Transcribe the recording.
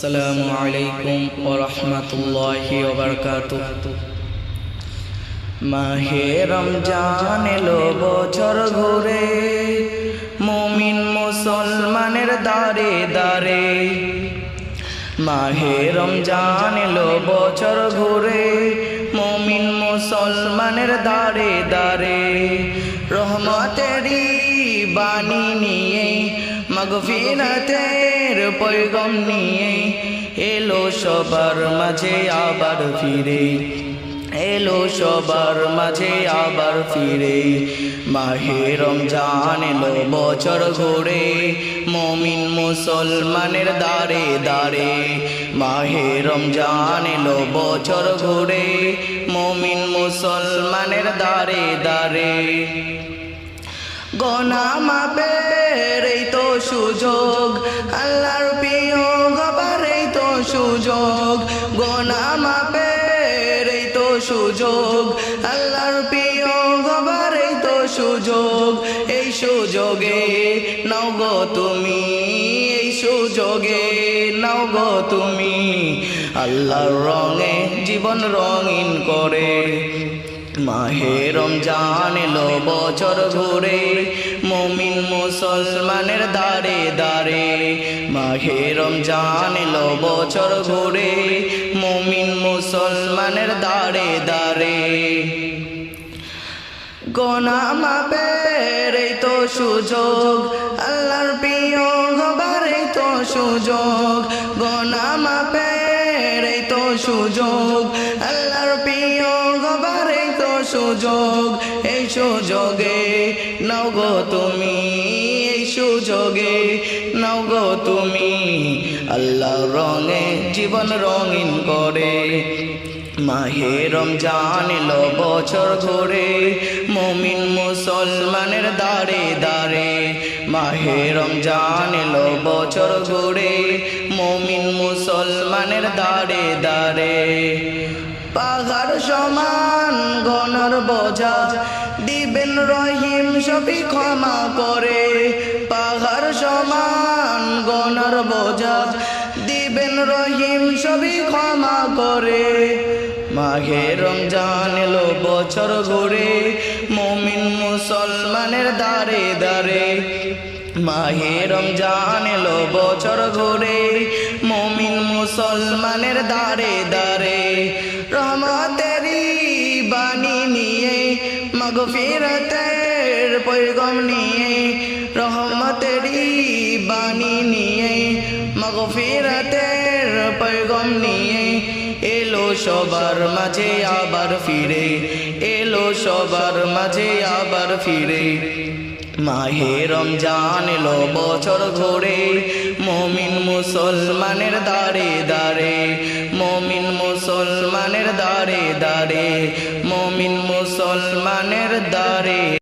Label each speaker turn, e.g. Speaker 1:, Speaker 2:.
Speaker 1: আসসালামু আলাইকুম ও রহমতুল্লাহি মাহে রমজান এলো বছর ঘুরে, মুমিন মুসলমানের দারে দারে মাহে রমজান এলো বছর ঘুরে, মুমিন মুসলমানের দারে দারে রহমতেরই বাণী নিয়ে মগফিরতের পৈগম নিয়ে এলো সবার মাঝে আবার ফিরে। এলো সবার মাঝে আবার ফিরে। মাহে রমজান এলো বছর ঘুরে, মমিন মুসলমানের দারে দারে মাহে রমজান এলো বছর ঘুরে, মমিন মুসলমানের দারে দারে গোনা মাপের এই তো সুযোগ। আল্লাহর প্রিয় গবার এই তো সুযোগ। গোনা মাপের এই তো সুযোগ। আল্লাহর প্রিয় গবার এই তো সুযোগ। এই সুযোগে নাও তুমি, এই সুযোগে নাও গো তুমি। আল্লাহর রঙে, জীবন রঙিন করে। মাহে রমজান এলো বছর ঘুরে মমিন মুসলমানের দারে দারে মাহে রমজান এলো বছর ঘুরে মমিন মুসলমানের দারে দারে গোনা মাপের তো সুযোগ, আল্লাহর প্রিয় হবার তো সুযোগ। গোনা মাপের তো সুযোগ, আল্লাহর প্রিয় হবার সুযোগ, এই সুযোগে নাও গো তুমি, এই সুযোগে নাও গো তুমি। আল্লাহ রঙে জীবন রঙিন করে, মাহে রমজান এলো বছর ঘুরে মমিন মুসলমানের দাঁড়ে দাঁড়ে মাহে রমজান এলো বছর ঘুরে মমিন মুসলমানের দাঁড়ে দাঁড়ে পাহাড় সমান গণর বোঝা দিবেন রহিম সবই ক্ষমা করে। পাহাড় সমান গণর বোঝা দিবেন রহিম সবই ক্ষমা করে। মাঘে রমজান এলো বছর ঘুরে মমিন মুসলমানের দারে দারে মাহে রমজান এলো বছর ঘুরে মমিন মুসলমানের দারে দারে রহমতেরি মগফিরতের পৈগম নিয়ে, রহমতেরি বাণী নিয়ে মগফিরতের পৈগম নিয়ে এলো সবার মাঝে আবার ফিরে, এলো সবার মাঝে আবার ফিরে। মাহে রমজান এলো বছর ঘুরে, মমিন মুসলমানের দারে মমিন মুসলমানের দারে দারে মমিন মুসলমানের দারে